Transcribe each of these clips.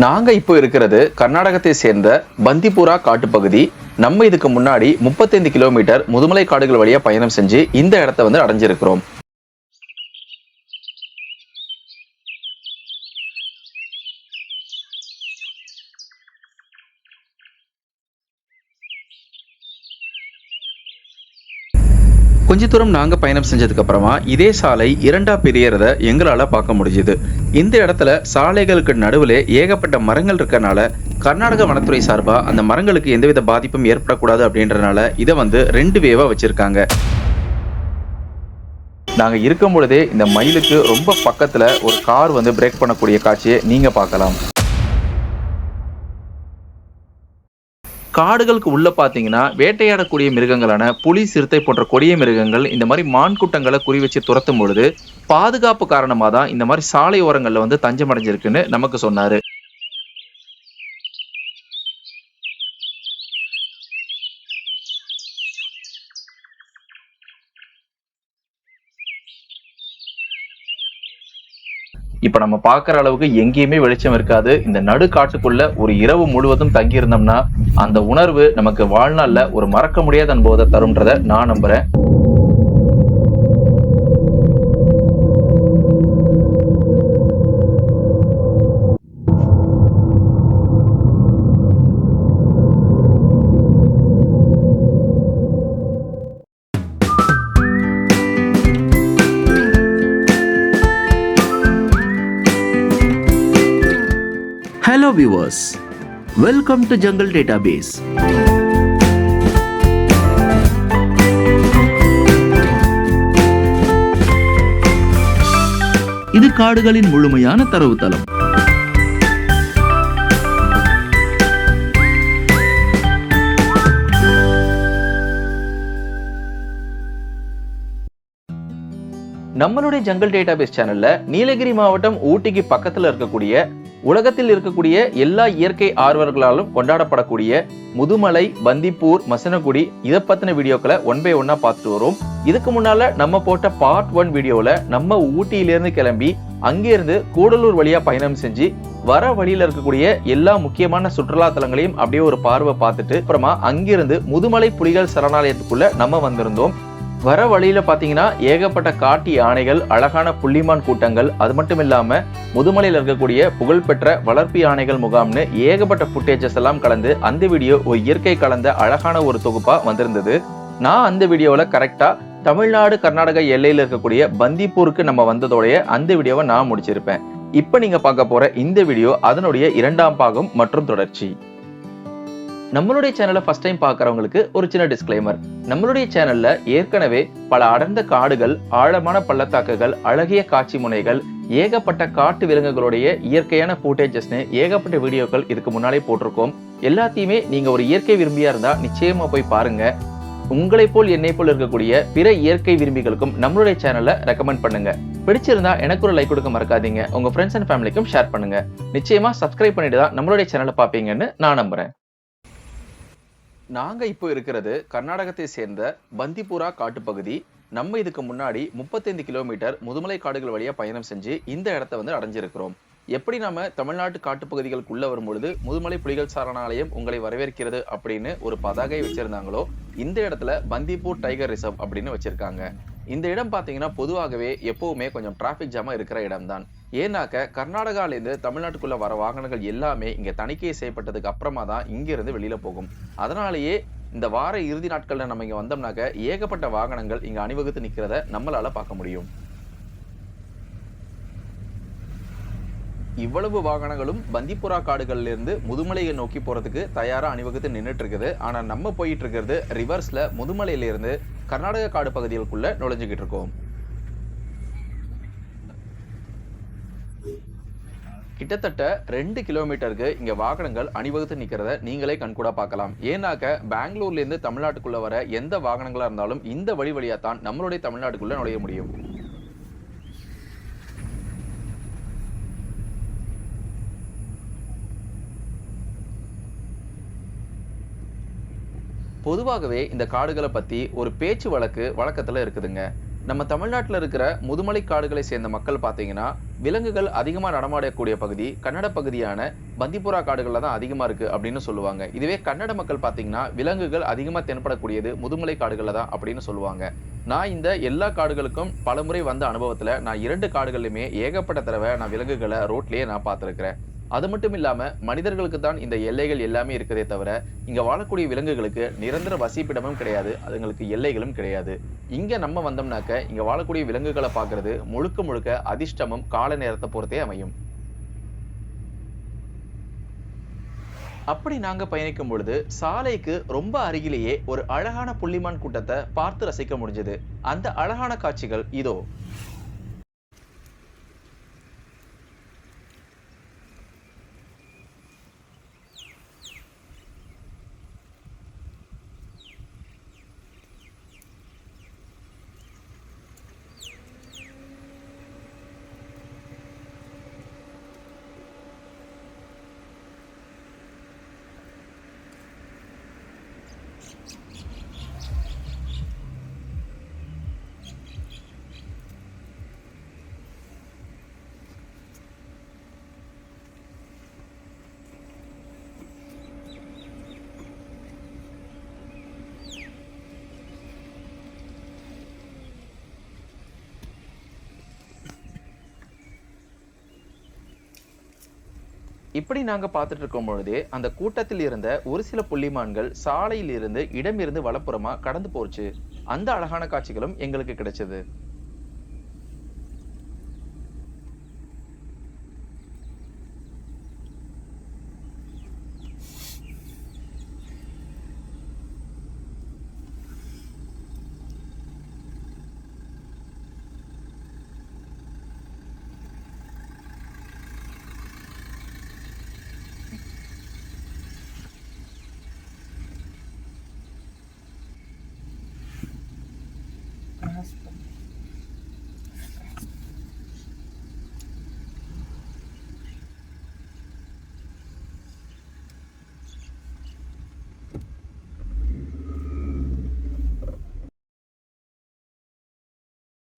நாங்கள் இப்போ இருக்கிறது கர்நாடகத்தை சேர்ந்த பந்திபுரா காட்டுப்பகுதி. நம்ம இதுக்கு முன்னாடி 35 கிலோமீட்டர் முதுமலை காடுகள் வழியாக பயணம் செஞ்சு இந்த இடத்த வந்து அடைஞ்சிருக்கிறோம். கொஞ்ச தூரம் நாங்க பயணம் செஞ்சதுக்கு அப்புறமா இதே சாலை இரண்டா பிரியறத எங்களால பார்க்க முடிஞ்சுது. இந்த இடத்துல சாலைகளுக்கு நடுவில் ஏகப்பட்ட மரங்கள் இருக்கறனால கர்நாடக வனத்துறை சார்பா அந்த மரங்களுக்கு எந்தவித பாதிப்பும் ஏற்படக்கூடாது அப்படின்றனால இதை வந்து ரெண்டு வேவா வச்சிருக்காங்க. நாங்க இருக்கும் பொழுதே இந்த மயிலுக்கு ரொம்ப பக்கத்துல ஒரு கார் வந்து பிரேக் பண்ணக்கூடிய காட்சியை நீங்க பார்க்கலாம். காடுகளுக்கு உள்ள பார்த்தீங்கன்னா வேட்டையாடக்கூடிய மிருகங்களான புலி சிறுத்தை போன்ற கொடிய மிருகங்கள் இந்த மாதிரி மான் கூட்டங்களை குறி வச்சு துரத்தும் பொழுது பாதுகாப்பு காரணமாக தான் இந்த மாதிரி சாலை ஓரங்களில் வந்து தஞ்சம் அடைஞ்சிருக்குன்னு நமக்கு சொன்னாரு. நம்ம பார்க்குற அளவுக்கு எங்கேயுமே வெளிச்சம் இருக்காது. இந்த நடு காட்டுக்குள்ள ஒரு இரவு முழுவதும் தங்கி இருந்தோம்னா அந்த உணர்வு நமக்கு வாழ்நாள்ல ஒரு மறக்க முடியாத அனுபவத்தை தரும்ன்றத நான் நம்புறேன். Hello viewers, welcome to Jungle இது காடுகளின் முழுமையான தரவுத்தளம் நம்மளுடைய ஜங்கல் டேட்டாபேஸ் சேனல்ல நீலகிரி மாவட்டம் ஊட்டிக்கு பக்கத்துல இருக்கக்கூடிய உலகத்தில் இருக்கக்கூடிய எல்லா இயற்கை ஆர்வலர்களாலும் கொண்டாடப்படக்கூடிய முதுமலை பந்திப்பூர் மசனகுடி இதை பற்றின வீடியோக்களை ஒன் பை ஒன்னா பார்த்துட்டு வரோம். இதுக்கு முன்னால நம்ம போட்ட பார்ட் ஒன் வீடியோல நம்ம ஊட்டியிலிருந்து கிளம்பி அங்கிருந்து கூடலூர் வழியா பயணம் செஞ்சு வர வழியில இருக்கக்கூடிய எல்லா முக்கியமான சுற்றுலா தலங்களையும் அப்படியே ஒரு பார்வை பார்த்துட்டு அப்புறமா அங்கிருந்து முதுமலை புலிகள் சரணாலயத்துக்குள்ள நம்ம வந்திருந்தோம். வர வழியில் பார்த்தீங்கன்னா ஏகப்பட்ட காட்டு யானைகள் அழகான புள்ளிமான் கூட்டங்கள் அது மட்டும் இல்லாமல் முதுமலையில் இருக்கக்கூடிய புகழ்பெற்ற வளர்ப்பு யானைகள் முகாம்னு ஏகப்பட்ட ஃபுட்டேஜஸ் எல்லாம் கலந்து அந்த வீடியோ ஒரு இயற்கை கலந்த அழகான ஒரு தொகுப்பாக வந்திருந்தது. நான் அந்த வீடியோவில் கரெக்டாக தமிழ்நாடு கர்நாடக எல்லையில் இருக்கக்கூடிய பந்திப்பூருக்கு நம்ம வந்ததோடைய அந்த வீடியோவை நான் முடிச்சிருப்பேன். இப்போ நீங்கள் பார்க்க போகிற இந்த வீடியோ அதனுடைய இரண்டாம் பாகம் மற்றும் தொடர்ச்சி. நம்மளுடைய சேனலை ஃபர்ஸ்ட் டைம் பார்க்குறவங்களுக்கு ஒரு சின்ன டிஸ்க்ளைமர் நம்மளுடைய சேனல்ல ஏற்கனவே பல அடர்ந்த காடுகள் ஆழமான பள்ளத்தாக்குகள் அழகிய காட்சி முனைகள் ஏகப்பட்ட காட்டு விலங்குகளுடைய இயற்கையான ஃபூட்டேஜஸ்னு ஏகப்பட்ட வீடியோக்கள் இதுக்கு முன்னாலே போட்டிருக்கோம். எல்லாத்தையுமே நீங்க ஒரு இயற்கை விரும்பியா இருந்தா நிச்சயமா போய் பாருங்க. உங்களை போல் என்னை போல் இருக்கக்கூடிய பிற இயற்கை விரும்பிகளுக்கும் நம்மளுடைய சேனலை ரெக்கமெண்ட் பண்ணுங்க. பிடிச்சிருந்தா எனக்கு ஒரு லைக் கொடுக்க மறக்காதீங்க. உங்க ஃப்ரெண்ட்ஸ் அண்ட் ஃபேமிலிக்கும் ஷேர் பண்ணுங்க. நிச்சயமா சப்ஸ்கிரைப் பண்ணிட்டு தான் நம்மளுடைய சேனலை பார்ப்பீங்கன்னு நான் நம்புறேன். நாங்க இப்போ இருக்கிறது கர்நாடகத்தை சேர்ந்த பந்திபுரா காட்டுப்பகுதி. நம்ம இதுக்கு முன்னாடி 35 கிலோமீட்டர் முதுமலை காடுகள் வழியா பயணம் செஞ்சு இந்த இடத்த வந்து அடைஞ்சிருக்கிறோம். எப்படி நம்ம தமிழ்நாட்டு காட்டுப்பகுதிகளுக்குள்ள வரும்பொழுது முதுமலை புலிகள் சரணாலயம் உங்களை வரவேற்கிறது அப்படின்னு ஒரு பதாகை வச்சிருந்தாங்களோ இந்த இடத்துல பந்திப்பூர் டைகர் ரிசர்வ் அப்படின்னு வச்சிருக்காங்க. இந்த இடம் பார்த்தீங்கன்னா பொதுவாகவே எப்பவுமே கொஞ்சம் டிராஃபிக் ஜாமாக இருக்கிற இடம் தான் ஏன்னாக்க கர்நாடகாவிலேருந்து தமிழ்நாட்டுக்குள்ளே வர வாகனங்கள் எல்லாமே இங்கே தணிக்கை செய்யப்பட்டதுக்கு அப்புறமா தான் இங்கேருந்து வெளியில் போகும். அதனாலேயே இந்த வார இறுதி நாட்களில் நம்ம இங்கே வந்தோம்னாக்க ஏகப்பட்ட வாகனங்கள் இங்கே அணிவகுத்து நிற்கிறத நம்மளால் பார்க்க முடியும். இவ்வளவு வாகனங்களும் பந்திப்புரா காடுகள்லேருந்து முதுமலையை நோக்கி போறதுக்கு தயாரா அணிவகுத்து நின்றுட்டு இருக்குது ஆனா நம்ம போயிட்டு இருக்கிறது ரிவர்ஸ்ல முதுமலையில இருந்து கர்நாடக காடு பகுதிகளுக்குள்ள நுழைஞ்சுக்கிட்டு இருக்கோம். கிட்டத்தட்ட ரெண்டு கிலோமீட்டருக்கு இங்க வாகனங்கள் அணிவகுத்து நிக்கிறத நீங்களே கண்கூட பார்க்கலாம். ஏன்னாக்க பெங்களூர்ல இருந்து தமிழ்நாட்டுக்குள்ள வர எந்த வாகனங்களா இருந்தாலும் இந்த வழி வழியா தான் நம்மளுடைய தமிழ்நாட்டுக்குள்ள நுழைய முடியும். பொதுவாகவே இந்த காடுகளை பற்றி ஒரு பேச்சு வழக்கு வழக்கத்தில் இருக்குதுங்க. நம்ம தமிழ்நாட்டில் இருக்கிற முதுமலை காடுகளை சேர்ந்த மக்கள் பார்த்தீங்கன்னா விலங்குகள் அதிகமாக நடமாடக்கூடிய பகுதி கன்னட பகுதியான பந்திப்புரா காடுகளில் தான் அதிகமாக இருக்குது அப்படின்னு சொல்லுவாங்க. இதுவே கன்னட மக்கள் பார்த்தீங்கன்னா விலங்குகள் அதிகமாக தென்படக்கூடியது முதுமலை காடுகளில் தான் அப்படின்னு சொல்லுவாங்க. நான் இந்த எல்லா காடுகளுக்கும் பலமுறை வந்த அனுபவத்தில் நான் இரண்டு காடுகளிலுமே ஏகப்பட்ட தடவை நான் விலங்குகளை ரோட்லேயே நான் பார்த்துருக்குறேன் அது மட்டும் இல்லாம மனிதர்களுக்கு தான் இந்த எல்லைகள் எல்லாமே இருக்கிறதே தவிர இங்க வாழக்கூடிய விலங்குகளுக்கு நிரந்தர வசிப்பிடமும் கிடையாது அதுங்களுக்கு எல்லைகளும் கிடையாது. இங்க நம்ம வந்தோம்னாக்க இங்க வாழக்கூடிய விலங்குகளை பார்க்கறது முழுக்க முழுக்க அதிர்ஷ்டமும் கால நேரத்தை பொறுத்தே அமையும். அப்படி நாங்க பயணிக்கும் பொழுது சாலைக்கு ரொம்ப அருகிலேயே ஒரு அழகான புள்ளிமான் கூட்டத்தை பார்த்து ரசிக்க முடிஞ்சது. அந்த அழகான காட்சிகள் இதோ. இப்படி நாங்க பார்த்துட்டு இருக்கும் பொழுதே அந்த கூட்டத்தில் இருந்த ஒரு சில புள்ளிமான்கள் சாலையில் இருந்து இடமிருந்து வலப்புறமா கடந்து போச்சு. அந்த அழகான காட்சிகளும் எங்களுக்கு கிடைச்சது.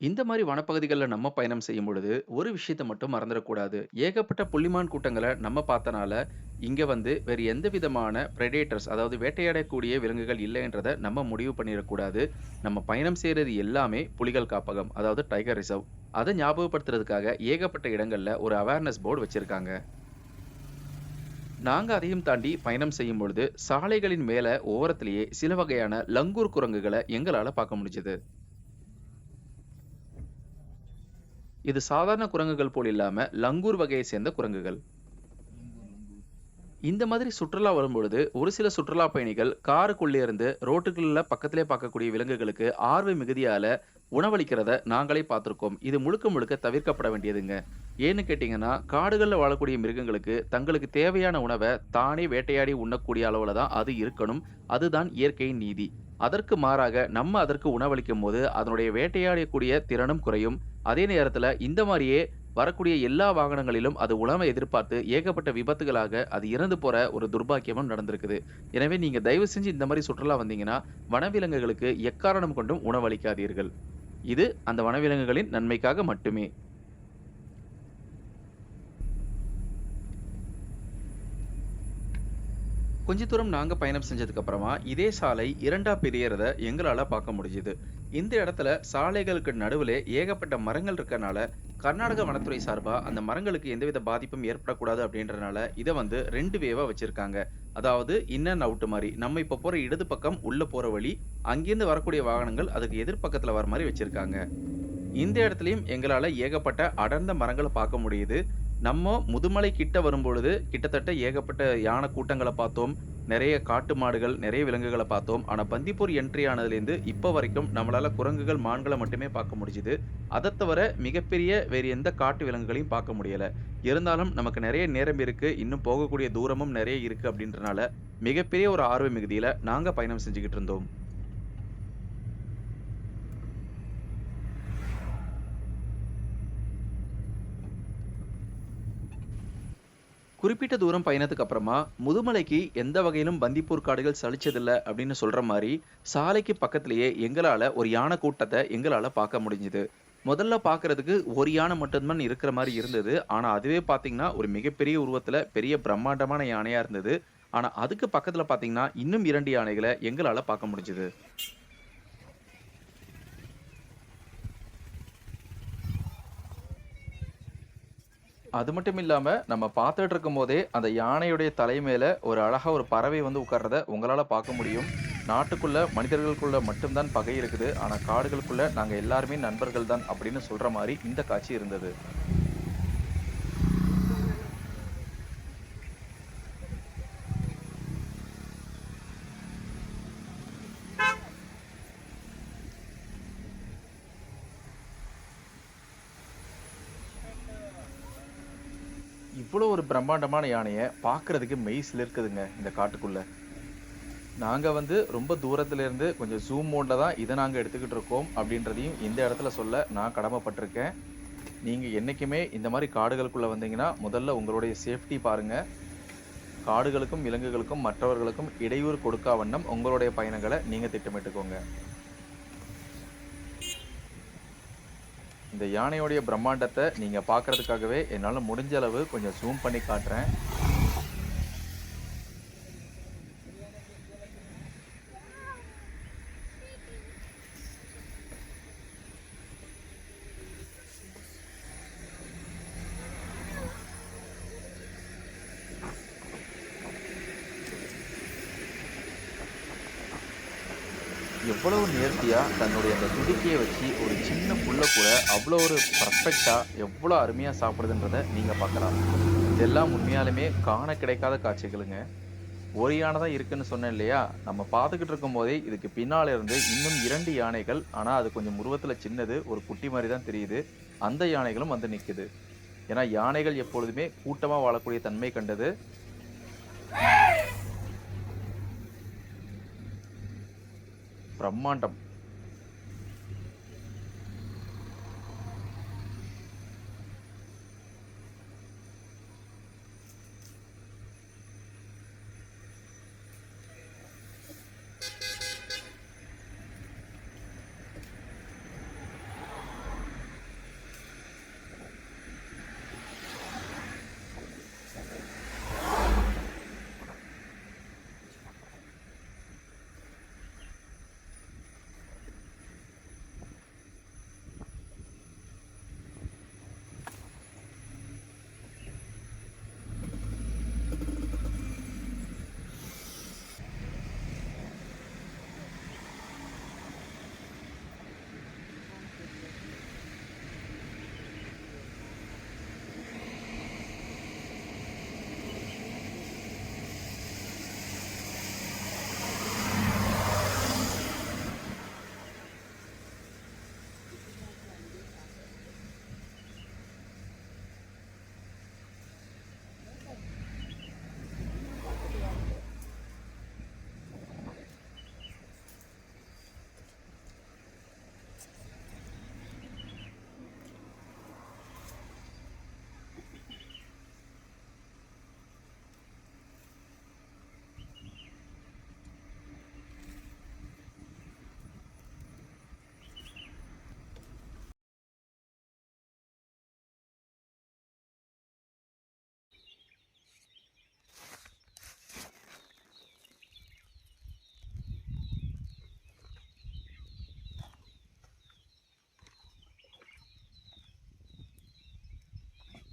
இந்த மாதிரி வனப்பகுதிகளில் நம்ம பயணம் செய்யும் பொழுது ஒரு விஷயத்தை மட்டும் மறந்துடக்கூடாது. ஏகப்பட்ட புள்ளிமான் கூட்டங்களை நம்ம பார்த்தனால இங்கே வந்து வேறு எந்த விதமான ப்ரெடேட்டர்ஸ் அதாவது வேட்டையாடக்கூடிய விலங்குகள் இல்லைன்றதை நம்ம முடிவு பண்ணிடக்கூடாது. நம்ம பயணம் செய்கிறது எல்லாமே புலிகள் காப்பகம் அதாவது டைகர் ரிசர்வ் அதை ஞாபகப்படுத்துறதுக்காக ஏகப்பட்ட இடங்களில் ஒரு அவேர்னஸ் போர்டு வச்சுருக்காங்க. நாங்கள் அதையும் தாண்டி பயணம் செய்யும் பொழுது சாலைகளின் மேலே ஓரத்திலேயே சில வகையான லங்கூர் குரங்குகளை எங்களால் பார்க்க முடிஞ்சது. இது சாதாரண குரங்குகள் போல் இல்லாம லங்கூர் வகையை சேர்ந்த குரங்குகள். இந்த மாதிரி சுற்றுலா வரும்பொழுது ஒரு சில சுற்றுலா பயணிகள் காருக்குள்ளே இருந்து ரோட்டுக்குள்ள பக்கத்திலே பார்க்கக்கூடிய விலங்குகளுக்கு ஆர்வ மிகுதியால உணவளிக்கிறத நாங்களே பார்த்துருக்கோம். இது முழுக்க முழுக்க தவிர்க்கப்பட வேண்டியதுங்க. ஏன்னு கேட்டிங்கன்னா காடுகளில் வாழக்கூடிய மிருகங்களுக்கு தங்களுக்கு தேவையான உணவை தானே வேட்டையாடி உண்ணக்கூடிய அளவில் தான் அது இருக்கணும். அதுதான் இயற்கையின் நீதி. அதற்கு மாறாக நம்ம அதற்கு உணவளிக்கும் போது அதனுடைய வேட்டையாடக்கூடிய திறனும் குறையும். அதே நேரத்தில் இந்த மாதிரியே வரக்கூடிய எல்லா வாகனங்களிலும் அது உணவை எதிர்பார்த்து ஏகப்பட்ட விபத்துகளாக அது இறந்து போற ஒரு துர்பாக்கியமும் நடந்திருக்குது. எனவே நீங்க தயவு செஞ்சு இந்த மாதிரி சுற்றுலா வந்தீங்கன்னா வனவிலங்குகளுக்கு எக்காரணம் கொண்டும் உணவளிக்காதீர்கள். இது அந்த வனவிலங்குகளின் நன்மைக்காக மட்டுமே. கொஞ்ச தூரம் நாங்கள் பயணம் செஞ்சதுக்கு அப்புறமா இதே சாலை இரண்டா பிரியறத எங்களால் பார்க்க முடிஞ்சுது. இந்த இடத்துல சாலைகளுக்கு நடுவில் ஏகப்பட்ட மரங்கள் இருக்கறனால கர்நாடக வனத்துறை சார்பாக அந்த மரங்களுக்கு எந்தவித பாதிப்பும் ஏற்படக்கூடாது அப்படின்றனால இதை வந்து ரெண்டு வேவா வச்சிருக்காங்க. அதாவது இன் அண்ட் அவுட் மாதிரி. நம்ம இப்போ போற இடது பக்கம் உள்ள போற வழி அங்கேருந்து வரக்கூடிய வாகனங்கள் அதுக்கு எதிர்பக்கத்துல வர மாதிரி வச்சிருக்காங்க. இந்த இடத்துலையும் எங்களால் ஏகப்பட்ட அடர்ந்த மரங்களை பார்க்க முடியுது. நம்ம முதுமலை கிட்ட வரும்பொழுது கிட்டத்தட்ட ஏகப்பட்ட யானை கூட்டங்களை பார்த்தோம். நிறைய காட்டு மாடுகள் நிறைய விலங்குகளை பார்த்தோம். ஆனால் பந்திப்பூர் என்ட்ரி ஆனதுலேருந்து இப்போ வரைக்கும் நம்மளால் குரங்குகள் மான்களை மட்டுமே பார்க்க முடிஞ்சுது. அதை தவிர மிகப்பெரிய வேறு எந்த காட்டு விலங்குகளையும் பார்க்க முடியலை. இருந்தாலும் நமக்கு நிறைய நேரம் இருக்குது இன்னும் போகக்கூடிய தூரமும் நிறைய இருக்குது அப்படின்றனால மிகப்பெரிய ஒரு ஆர்வ மிகுதியில் நாங்கள் பயணம் செஞ்சுக்கிட்டு இருந்தோம். குறிப்பிட்ட தூரம் பயணத்துக்கு அப்புறமா முதுமலைக்கு எந்த வகையிலும் பந்திப்பூர் காடுகள் சலிச்சதில்ல அப்படின்னு சொல்ற மாதிரி சாலைக்கு பக்கத்திலேயே எங்களால ஒரு யானை கூட்டத்தை எங்களால பார்க்க முடிஞ்சுது முதல்ல பார்க்கறதுக்கு ஒரு யானை மட்டும்தான் இருக்கிற மாதிரி இருந்தது. ஆனா அதுவே பார்த்தீங்கன்னா, ஒரு மிகப்பெரிய உருவத்துல பெரிய பிரம்மாண்டமான யானையா இருந்தது. ஆனா அதுக்கு பக்கத்துல பார்த்தீங்கன்னா, இன்னும் இரண்டு யானைகளை எங்களால பார்க்க முடிஞ்சுது அது மட்டும் இல்லாம, நம்ம பார்த்துட்டு இருக்கும்போதே, அந்த யானையுடைய தலை மேல ஒரு அழகா ஒரு பறவை வந்து உட்கார்றத உங்களால பார்க்க முடியும். நாட்டுக்குள்ள மனிதர்களுக்குள்ள மட்டும்தான் பகை இருக்குது. ஆனா காடுகளுக்குள்ள நாங்க எல்லாருமே நண்பர்கள் தான் அப்படின்னு சொல்ற மாதிரி இந்த காட்சி இருந்தது. இவ்வளோ ஒரு பிரம்மாண்டமான யானையை பார்க்கறதுக்கு மெய் சிலிருக்குதுங்க இந்த காட்டுக்குள்ளே நாங்கள் வந்து ரொம்ப தூரத்துலேருந்து கொஞ்சம் ஜூம் மோட்ல தான் இதை நாங்கள் எடுத்துக்கிட்டு இருக்கோம் அப்படின்றதையும் இந்த இடத்துல சொல்ல நான் கடமைப்பட்டிருக்கேன். நீங்கள் என்றைக்குமே இந்த மாதிரி காடுகளுக்குள்ளே வந்தீங்கன்னா, முதல்ல உங்களுடைய சேஃப்டி பாருங்கள் காடுகளுக்கும், விலங்குகளுக்கும், மற்றவர்களுக்கும் இடையூறு கொடுக்கா வண்ணம் உங்களுடைய பயணங்களை நீங்கள் திட்டமிட்டுக்கோங்க. இந்த யானையோடைய பிரம்மாண்டத்தை நீங்கள் பார்க்கறதுக்காகவே என்னால் முடிஞ்ச அளவு கொஞ்சம் ஜூம் பண்ணி காட்டுறேன். எவ்வளவு நேர்த்தியா தன்னுடைய அந்த துதிக்கைய வச்சு ஒரு சின்ன புல்ல கூட அவ்வளோ ஒரு பர்ஃபெக்டாக எவ்வளோ அருமையாக சாப்பிடுதுன்றத நீங்கள் பார்க்கலாம். இதெல்லாம் உண்மையாலுமே காண கிடைக்காத காட்சிகளுங்க. ஒரு தான் இருக்குன்னு சொன்னேன் இல்லையா? நம்ம பார்த்துக்கிட்டு இருக்கும்போதே இதுக்கு பின்னால் இருந்து இன்னும் இரண்டு யானைகள், ஆனால் அது கொஞ்சம் உருவத்தில் சின்னது, ஒரு குட்டி மாதிரி தான் தெரியுது. அந்த யானைகளும் வந்து நிற்குது ஏன்னா யானைகள் எப்பொழுதுமே கூட்டமாக வாழக்கூடிய தன்மை கண்டது. பிரம்மாண்டம்.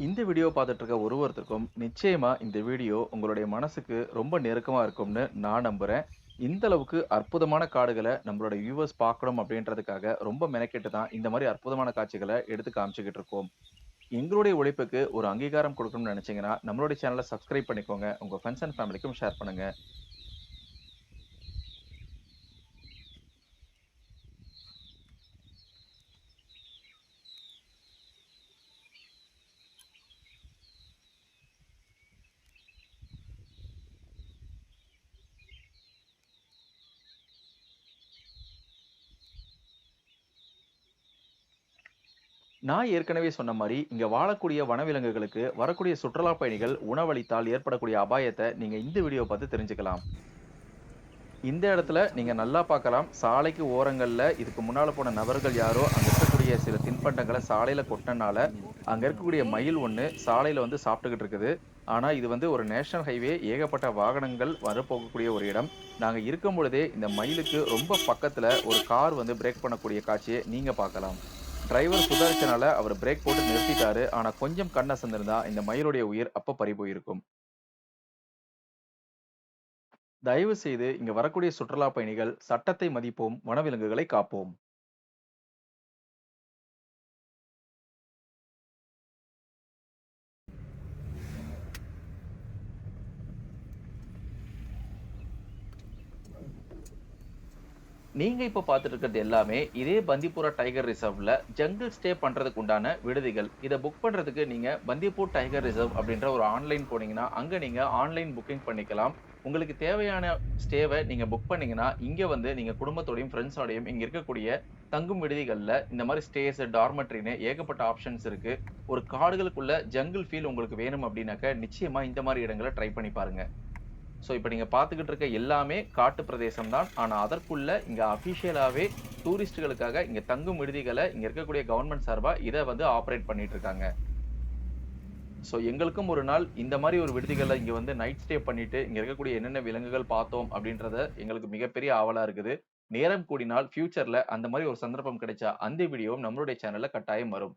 இந்த வீடியோ பார்த்துட்டு இருக்க ஒரு ஒருத்தருக்கும் நிச்சயமா இந்த வீடியோ உங்களுடைய மனசுக்கு ரொம்ப நெருக்கமா இருக்கும்னு நான் நம்புறேன். இந்த அளவுக்கு அற்புதமான காடுகளை நம்மளோட வியூவர்ஸ் பார்க்கணும் அப்படின்றதுக்காக ரொம்ப மெனக்கெட்டு தான் இந்த மாதிரி அற்புதமான காட்சிகளை எடுத்து காமிச்சுக்கிட்டு இருக்கோம். எங்களுடைய உழைப்புக்கு ஒரு அங்கீகாரம் கொடுக்கணும்னு நினைச்சீங்கன்னா, நம்மளுடைய சேனலை சப்ஸ்கிரைப் பண்ணிக்கோங்க. உங்க ஃப்ரெண்ட்ஸ் அண்ட் ஃபேமிலிக்கும் ஷேர் பண்ணுங்க. நான் ஏற்கனவே சொன்ன மாதிரி இங்க வாழக்கூடிய வனவிலங்குகளுக்கு வரக்கூடிய சுற்றுலா பயணிகள் உணவளித்தால் ஏற்படக்கூடிய அபாயத்தை நீங்க இந்த வீடியோ பார்த்து தெரிஞ்சுக்கலாம். இந்த இடத்துல நீங்க நல்லா பார்க்கலாம். சாலைக்கு ஓரங்கள்ல இதுக்கு முன்னால போன நபர்கள் யாரோ அங்க இருக்கக்கூடிய சில தின்பண்டங்களை சாலையில கொட்டினால அங்க இருக்கக்கூடிய மயில் ஒண்ணு சாலையில வந்து சாப்பிட்டுக்கிட்டு இருக்குது ஆனா இது வந்து ஒரு நேஷனல் ஹைவே ஏகப்பட்ட வாகனங்கள் வரப்போகக்கூடிய ஒரு இடம் நாங்க இருக்கும் பொழுதே இந்த மயிலுக்கு ரொம்ப பக்கத்துல ஒரு கார் வந்து பிரேக் பண்ணக்கூடிய காட்சியை நீங்க பார்க்கலாம் டிரைவர் சுதாரிச்சனால அவர் பிரேக் போட்டு நிறுத்திட்டாரு. ஆனா கொஞ்சம் கண் சந்திருந்தா இந்த மயிலுடைய உயிர் அப்ப பறி போயிருக்கும் தயவு செய்து இங்க வரக்கூடிய சுற்றுலா பயணிகள் சட்டத்தை மதிப்போம் வனவிலங்குகளை காப்போம். நீங்க இப்ப பார்த்துட்டு இருக்கிறது எல்லாமே இதே பந்திப்புரா டைகர் ரிசர்வ்ல ஜங்கிள் ஸ்டே பண்றதுக்கு உண்டான விடுதிகள். இதை புக் பண்றதுக்கு நீங்க பந்திப்பூர் டைகர் ரிசர்வ் அப்படின்ற ஒரு ஆன்லைன் போனீங்கன்னா அங்க நீங்க ஆன்லைன் புக்கிங் பண்ணிக்கலாம். உங்களுக்கு தேவையான ஸ்டேவை நீங்க புக் பண்ணீங்கன்னா இங்க வந்து நீங்க குடும்பத்தோடையும் ஃப்ரெண்ட்ஸோடையும் இங்க இருக்கக்கூடிய தங்கும் விடுதிகளில் இந்த மாதிரி ஸ்டேஸ் டார்மெட்ரின்னு ஏகப்பட்ட ஆப்ஷன்ஸ் இருக்கு. ஒரு காடுகளுக்குள்ள ஜங்கிள் ஃபீல் உங்களுக்கு வேணும் அப்படின்னாக்க நிச்சயமா இந்த மாதிரி இடங்களை ட்ரை பண்ணி பாருங்க. ஸோ இப்போ நீங்கள் பார்த்துக்கிட்டு இருக்க எல்லாமே காட்டு பிரதேசம் தான் ஆனால் அதற்குள்ள இங்கே அஃபிஷியலாகவே டூரிஸ்ட்டுகளுக்காக இங்கே தங்கும் விடுதிகளை இங்கே இருக்கக்கூடிய கவர்மெண்ட் சார்பாக இதை வந்து ஆப்ரேட் பண்ணிட்டு இருக்காங்க ஸோ எங்களுக்கும் ஒரு நாள் இந்த மாதிரி ஒரு விடுதிகளில் இங்கே வந்து நைட் ஸ்டே பண்ணிட்டு இங்கே இருக்கக்கூடிய என்னென்ன விலங்குகள் பார்த்தோம் அப்படின்றத எங்களுக்கு மிகப்பெரிய ஆவலாக இருக்குது. நேரம் கூடினால் ஃபியூச்சரில் அந்த மாதிரி ஒரு சந்தர்ப்பம் கிடைச்சா அந்த வீடியோவும் நம்மளுடைய சேனலில் கட்டாயம் வரும்.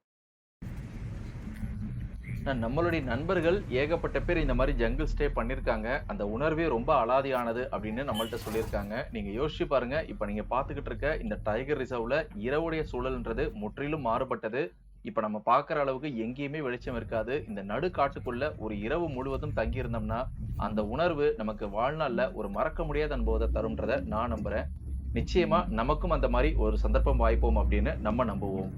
நம்மளுடைய நண்பர்கள் ஏகப்பட்ட பேர் இந்த மாதிரி ஜங்கிள் ஸ்டே பண்ணியிருக்காங்க அந்த உணர்வே ரொம்ப அலாதியானது அப்படின்னு நம்மள்ட்ட சொல்லியிருக்காங்க. நீங்க யோசிச்சு பாருங்க. இப்ப நீங்க பாத்துக்கிட்டு இருக்க இந்த டைகர் ரிசர்வ்ல இரவுடைய சூழல்ன்றது முற்றிலும் மாறுபட்டது. இப்ப நம்ம பார்க்குற அளவுக்கு எங்கேயுமே வெளிச்சம் இருக்காது. இந்த நடு காட்டுக்குள்ள ஒரு இரவு முழுவதும் தங்கி இருந்தோம்னா அந்த உணர்வு நமக்கு வாழ்நாள்ல ஒரு மறக்க முடியாத அனுபவத்தை தரும்ன்றத நான் நம்புறேன். நிச்சயமா நமக்கும் அந்த மாதிரி ஒரு சந்தர்ப்பம் வாய்ப்போம் அப்படின்னு நம்ம நம்புவோம்.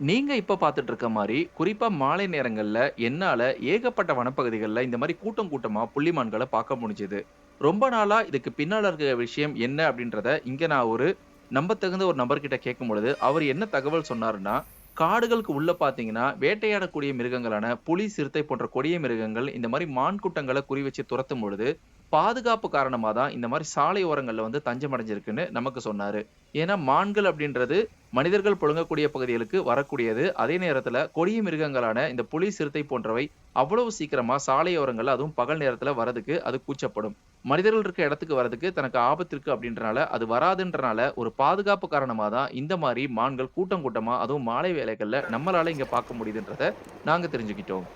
நீங்க இப்ப பார்த்துட்டு இருக்க மாதிரி குறிப்பா மாலை நேரங்கள்ல என்னால ஏகப்பட்ட வனப்பகுதிகளில் இந்த மாதிரி கூட்டம் கூட்டமா புள்ளிமான்களை பார்க்க முடிஞ்சது. ரொம்ப நாளா இதுக்கு பின்னால இருக்கிற விஷயம் என்ன அப்படின்றத இங்க நான் ஒரு நம்பத்தகுந்த ஒரு நபர்கிட்ட கேட்கும் பொழுது அவர் என்ன தகவல் சொன்னாருன்னா காடுகளுக்கு உள்ள பாத்தீங்கன்னா வேட்டையாடக்கூடிய மிருகங்களான புலி சிறுத்தை போன்ற கொடிய மிருகங்கள் இந்த மாதிரி மான் கூட்டங்களை குறி வச்சு துரத்தும் பொழுது பாதுகாப்பு காரணமாக தான் இந்த மாதிரி சாலை ஓரங்களில் வந்து தஞ்சம் அடைஞ்சிருக்குன்னு நமக்கு சொன்னாரு. ஏன்னா மான்கள் அப்படின்றது மனிதர்கள் புழங்கக்கூடிய பகுதிகளுக்கு வரக்கூடியது. அதே நேரத்தில் கொடிய மிருகங்களான இந்த புலி சிறுத்தை போன்றவை அவ்வளவு சீக்கிரமாக சாலையோரங்கள்ல அதுவும் பகல் நேரத்தில் வரதுக்கு அது கூச்சப்படும். மனிதர்கள் இருக்க இடத்துக்கு வரதுக்கு தனக்கு ஆபத்து இருக்கு அப்படின்றனால அது வராதுன்றனால ஒரு பாதுகாப்பு காரணமாக தான் இந்த மாதிரி மான்கள் கூட்டம் கூட்டமாக அதுவும் மாலை வேலைகளில் நம்மளால இங்கே பார்க்க முடியுதுன்றதை நாங்கள் தெரிஞ்சுக்கிட்டோம்.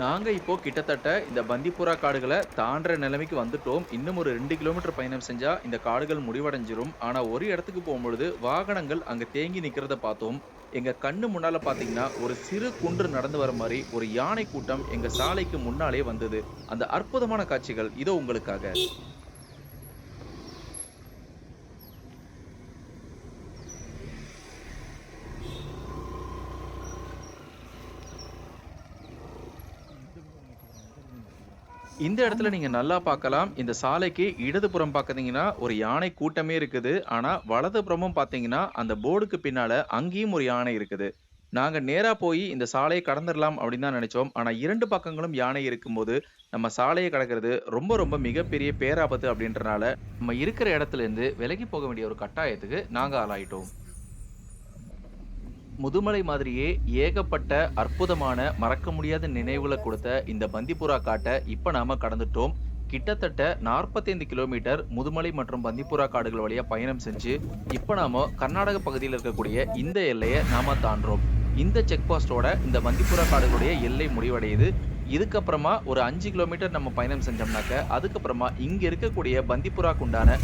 நாங்க இப்போ கிட்டத்தட்ட இந்த பந்திப்புரா காடுகளை தாண்டுற நிலைமைக்கு வந்துட்டோம். இன்னும் ஒரு ரெண்டு கிலோமீட்டர் பயணம் செஞ்சா இந்த காடுகள் முடிவடைஞ்சிரும். ஆனா ஒரு இடத்துக்கு போகும்பொழுது வாகனங்கள் அங்க தேங்கி நிக்கிறத பார்த்தோம். எங்க கண்ணு முன்னால பாத்தீங்கன்னா ஒரு சிறு குன்று நடந்து வர மாதிரி ஒரு யானை கூட்டம் எங்க சாலைக்கு முன்னாலே வந்தது. அந்த அற்புதமான காட்சிகள் இதோ உங்களுக்காக. இந்த இடத்துல நீங்க நல்லா பார்க்கலாம். இந்த சாலைக்கு இடதுபுறம் பார்க்குறீங்கன்னா ஒரு யானை கூட்டமே இருக்குது. ஆனா வலதுபுறமும் பார்த்தீங்கன்னா அந்த போர்டுக்கு பின்னால அங்கேயும் ஒரு யானை இருக்குது. நாங்க நேரா போய் இந்த சாலையை கடந்துடலாம் அப்படின்னு தான் நினைச்சோம். ஆனா இரண்டு பக்கங்களும் யானை இருக்கும்போது நம்ம சாலையை கடக்கிறது ரொம்ப ரொம்ப மிகப்பெரிய பேராபத்து அப்படின்றனால நம்ம இருக்கிற இடத்துல இருந்து விலகி போக வேண்டிய ஒரு கட்டாயத்துக்கு நாங்க ஆளாயிட்டோம். முதுமலை மாதிரியே ஏகப்பட்ட அற்புதமான மறக்க முடியாத நினைவுகளை கொடுத்த இந்த பந்திப்புரா காட்டை இப்ப நாம கடந்துட்டோம். கிட்டத்தட்ட 45 கிலோமீட்டர் முதுமலை மற்றும் பந்திப்புரா காடுகள் வழியா பயணம் செஞ்சு இப்போ நாம கர்நாடக பகுதியில் இருக்கக்கூடிய இந்த எல்லையை நாம தாண்டுறோம் இந்த செக் போஸ்டோட இந்த பந்திப்புரா காடுகளுடைய எல்லை முடிவடையுது. இதுக்கப்புறமா ஒரு அஞ்சு கிலோமீட்டர் நம்ம பயணம் செஞ்சோம்னாக்க அதுக்கப்புறமா இங்கே இருக்கக்கூடிய பந்திப்புராக்கு உண்டான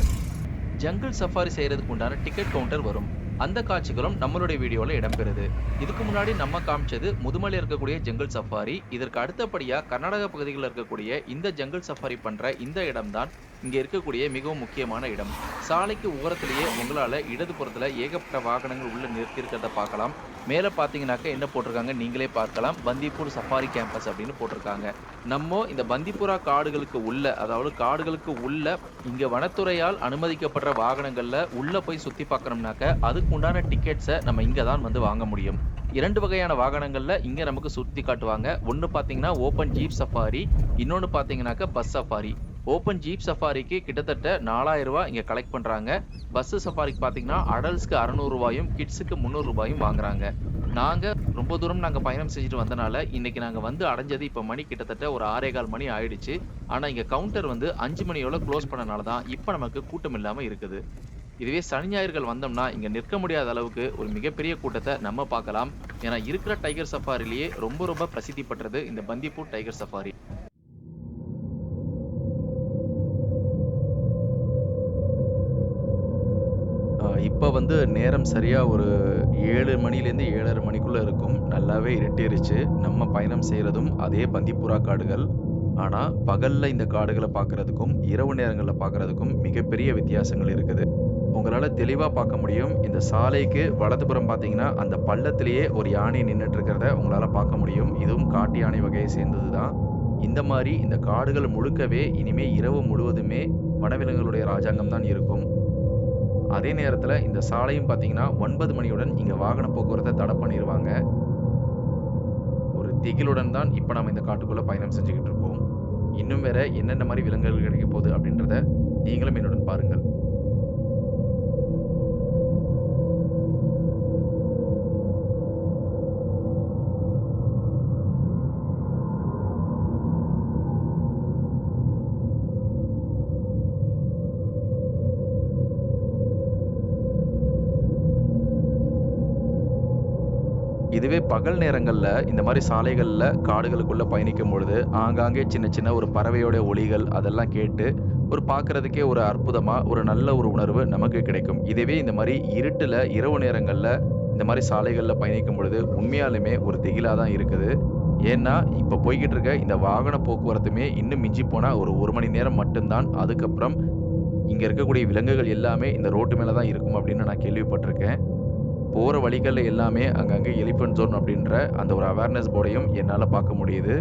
ஜங்கிள் சஃபாரி செய்கிறதுக்கு உண்டான டிக்கெட் கவுண்டர் வரும். அந்த காட்சிகளும் நம்மளுடைய வீடியோவில் இடம்பெறுது. இதுக்கு முன்னாடி நம்ம காமிச்சது முதுமலை இருக்கக்கூடிய ஜங்கிள் சஃபாரி இதற்கு அடுத்தபடியா கர்நாடக பகுதிகளில் இருக்கக்கூடிய இந்த ஜங்கிள் சஃபாரி பண்ற இந்த இடம்தான் இங்கே இருக்கக்கூடிய மிகவும் முக்கியமான இடம். சாலைக்கு ஓரத்திலேயே இடது புறத்தில் ஏகப்பட்ட வாகனங்கள் உள்ள நிறுத்தியிருக்கிறத பார்க்கலாம். மேலே பார்த்தீங்கன்னாக்கா என்ன போட்டிருக்காங்க? நீங்களே பார்க்கலாம். பந்திப்பூர் சஃபாரி கேம்பஸ் அப்படின்னு போட்டிருக்காங்க. நம்ம இந்த பந்திப்புரா காடுகளுக்கு உள்ள அதாவது காடுகளுக்கு உள்ள இங்கே வனத்துறையால் அனுமதிக்கப்படுற வாகனங்களில் உள்ளே போய் சுற்றி பார்க்கணும்னாக்க அதுக்கு உண்டான டிக்கெட்ஸை நம்ம இங்கே தான் வந்து வாங்க முடியும். இரண்டு வகையான வாகனங்களில் இங்கே நமக்கு சுற்றி காட்டுவாங்க. ஒன்று பார்த்தீங்கன்னா ஓப்பன் ஜீப் சஃபாரி இன்னொன்று பாத்தீங்கன்னாக்க பஸ் சஃபாரி ஓப்பன் ஜீப் சஃபாரிக்கு கிட்டத்தட்ட நாலாயிரம் ரூபாய் இங்கே கலெக்ட் பண்ணுறாங்க பஸ் சஃபாரிக்கு பார்த்தீங்கன்னா அடல்ட்ஸ்க்கு அறநூறுரூவாயும் கிட்ஸுக்கு முந்நூறுரூபாயும் வாங்குறாங்க. நாங்கள் ரொம்ப தூரம் நாங்கள் பயணம் செஞ்சுட்டு வந்தனால இன்னைக்கு நாங்கள் வந்து அடைஞ்சது இப்போ மணி கிட்டத்தட்ட ஒரு ஆறே கால் மணி ஆயிடுச்சு. ஆனால் இங்கே கவுண்டர் வந்து அஞ்சு மணியோட க்ளோஸ் பண்ணனால தான் இப்போ நமக்கு கூட்டம் இல்லாமல் இருக்குது. இதுவே சனி ஞாயிறுகள் வந்தோம்னா இங்கே நிற்க முடியாத அளவுக்கு ஒரு மிகப்பெரிய கூட்டத்தை நம்ம பார்க்கலாம். ஏன்னா இருக்கிற டைகர் சஃபாரிலேயே ரொம்ப ரொம்ப பிரசித்தி பெற்றது இந்த பந்திப்பூர் டைகர் சஃபாரி இப்போ வந்து நேரம் சரியாக ஒரு ஏழு மணிலேருந்து ஏழரை மணிக்குள்ளே இருக்கும். நல்லாவே இருட்டிருச்சு. நம்ம பயணம் செய்கிறதும் அதே பந்திப்புறா காடுகள். ஆனால் பகலில் இந்த காடுகளை பார்க்கறதுக்கும் இரவு நேரங்களில் பார்க்கறதுக்கும் மிகப்பெரிய வித்தியாசங்கள் இருக்குது. உங்களால் தெளிவாக பார்க்க முடியும். இந்த சாலைக்கு வலதுபுறம் பார்த்தீங்கன்னா அந்த பள்ளத்திலேயே ஒரு யானை நின்றுட்டு இருக்கிறத பார்க்க முடியும். இதுவும் காட்டு யானை வகையை சேர்ந்தது தான் இந்த மாதிரி இந்த காடுகள் முழுக்கவே இனிமேல் இரவு முழுவதுமே வனவிலங்குகளுடைய ராஜாங்கம் தான் இருக்கும். அதே நேரத்துல இந்த சாலையும் பாத்தீங்கன்னா ஒன்பது மணியுடன் இங்க வாகன போக்குவரத்தை தடை பண்ணிடுவாங்க ஒரு திகிலுடன் தான் இப்ப நம்ம இந்த காட்டுக்குள்ள பயணம் செஞ்சுக்கிட்டு இருக்கோம். இன்னும் வேற என்னென்ன மாதிரி விலங்குகள் கிடைக்க போகுது அப்படின்றத நீங்களும் என்னுடன் பாருங்கள். இதுவே பகல் நேரங்களில் இந்த மாதிரி சாலைகளில் காடுகளுக்குள்ளே பயணிக்கும் பொழுது ஆங்காங்கே சின்ன சின்ன ஒரு பறவையோட ஒளிகள் அதெல்லாம் கேட்டு ஒரு பார்க்கறதுக்கே ஒரு அற்புதமாக ஒரு நல்ல ஒரு உணர்வு நமக்கு கிடைக்கும். இதுவே இந்த மாதிரி இருட்டுல இரவு நேரங்களில் இந்த மாதிரி சாலைகளில் பயணிக்கும் பொழுது உண்மையாலுமே ஒரு திகிலா தான் இருக்குது. ஏன்னா இப்போ போய்கிட்டு இருக்க இந்த வாகன போக்குவரத்துமே இன்னும் மிஞ்சி போனால் ஒரு ஒரு மணி நேரம் மட்டும்தான். அதுக்கப்புறம் இங்கே இருக்கக்கூடிய விலங்குகள் எல்லாமே இந்த ரோட்டு மேல தான் இருக்கும் அப்படின்னு நான் கேள்விப்பட்டிருக்கேன். போகிற வழிகளில் எல்லாமே அங்கங்கே எலிஃபென்ட் ஜோன் அப்படின்ற அந்த ஒரு அவேர்னஸ் போர்டையும் என்னால் பார்க்க முடியுது.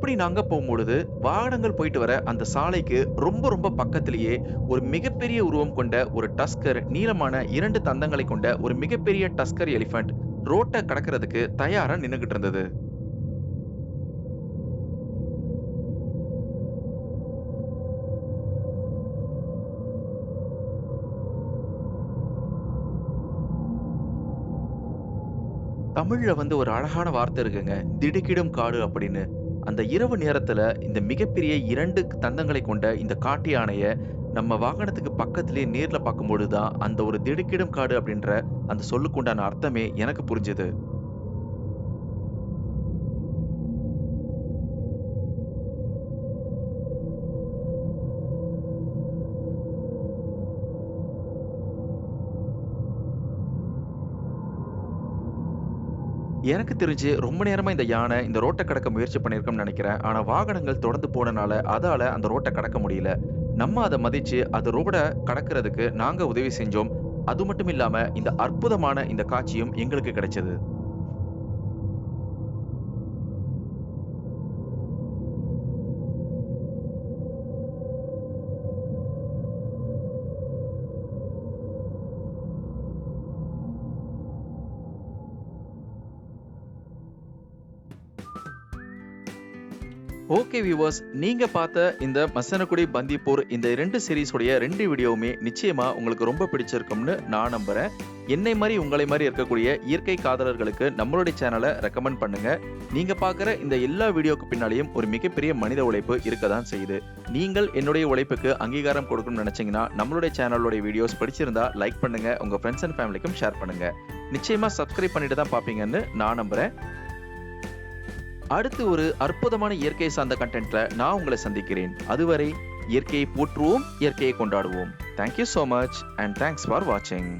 அப்படி நாங்கள் போகும்பொழுது வாகனங்கள் போயிட்டு வர அந்த சாலைக்கு ரொம்ப ரொம்ப பக்கத்திலேயே ஒரு மிகப்பெரிய உருவம் கொண்ட ஒரு டஸ்கர் நீளமான இரண்டு தந்தங்களை கொண்ட ஒரு மிகப்பெரிய டஸ்கர் எலிஃபண்ட் ரோட்டை கடக்கிறதுக்கு தயாரா நின்னுகிட்டு இருந்தது. தமிழ்ல வந்து ஒரு அழகான வார்த்தை இருக்குங்க திடுக்கிடும் காடு அப்படின்னு. அந்த இரவு நேரத்துல இந்த மிகப்பெரிய இரண்டு தந்தங்களை கொண்ட இந்த காட்டு யானையை நம்ம வாகனத்துக்கு பக்கத்திலே நேர்ல பார்க்கும்பொழுது தான் அந்த ஒரு திடுக்கிடும் காடு அப்படின்ற அந்த சொல்லுக்குண்டான அர்த்தமே எனக்கு புரிஞ்சது. எனக்கு தெரிஞ்சு ரொம்ப நேரமா இந்த யானை இந்த ரோட்டை கடக்க முயற்சி பண்ணியிருக்கோம்னு நினைக்கிறேன். ஆனா வாகனங்கள் தொடர்ந்து போனனால அதால அந்த ரோட்டை கடக்க முடியல. நம்ம அதை மதிச்சு அது ரோட கடக்கிறதுக்கு நாங்க உதவி செஞ்சோம். அது மட்டும் இல்லாம இந்த அற்புதமான இந்த காட்சியும் எங்களுக்கு கிடைச்சது. ஓகே வியூவர்ஸ் நீங்க பார்த்த இந்த மசனக்குடி பந்திப்பூர் இந்த ரெண்டு சீரீஸுடைய ரெண்டு வீடியோவுமே நிச்சயமா உங்களுக்கு ரொம்ப பிடிச்சிருக்கும்னு நான் நம்புறேன். என்னை மாதிரி உங்களை மாதிரி இருக்கக்கூடிய இயற்கை காதலர்களுக்கு நம்மளுடைய சேனலை ரெக்கமெண்ட் பண்ணுங்க. நீங்க பார்க்குற இந்த எல்லா வீடியோக்கு பின்னாலேயும் ஒரு மிகப்பெரிய மனித உழைப்பு இருக்க தான் செய்யுது. நீங்கள் என்னுடைய உழைப்புக்கு அங்கீகாரம் கொடுக்கணும்னு நினைச்சீங்கன்னா நம்மளுடைய சேனலோடைய வீடியோஸ் பிடிச்சிருந்தா லைக் பண்ணுங்க உங்க ஃப்ரெண்ட்ஸ் அண்ட் ஃபேமிலிக்கும் ஷேர் பண்ணுங்க. நிச்சயமா சப்ஸ்கிரைப் பண்ணிட்டு தான் பார்ப்பீங்கன்னு நான் நம்புறேன். அடுத்து ஒரு அற்புதமான இயற்கை சார்ந்த கண்டென்ட்ல நான் உங்களை சந்திக்கிறேன். அதுவரை இயற்கையை போற்றுவோம் இயற்கையை கொண்டாடுவோம். Thank you so much and thanks for வாட்சிங்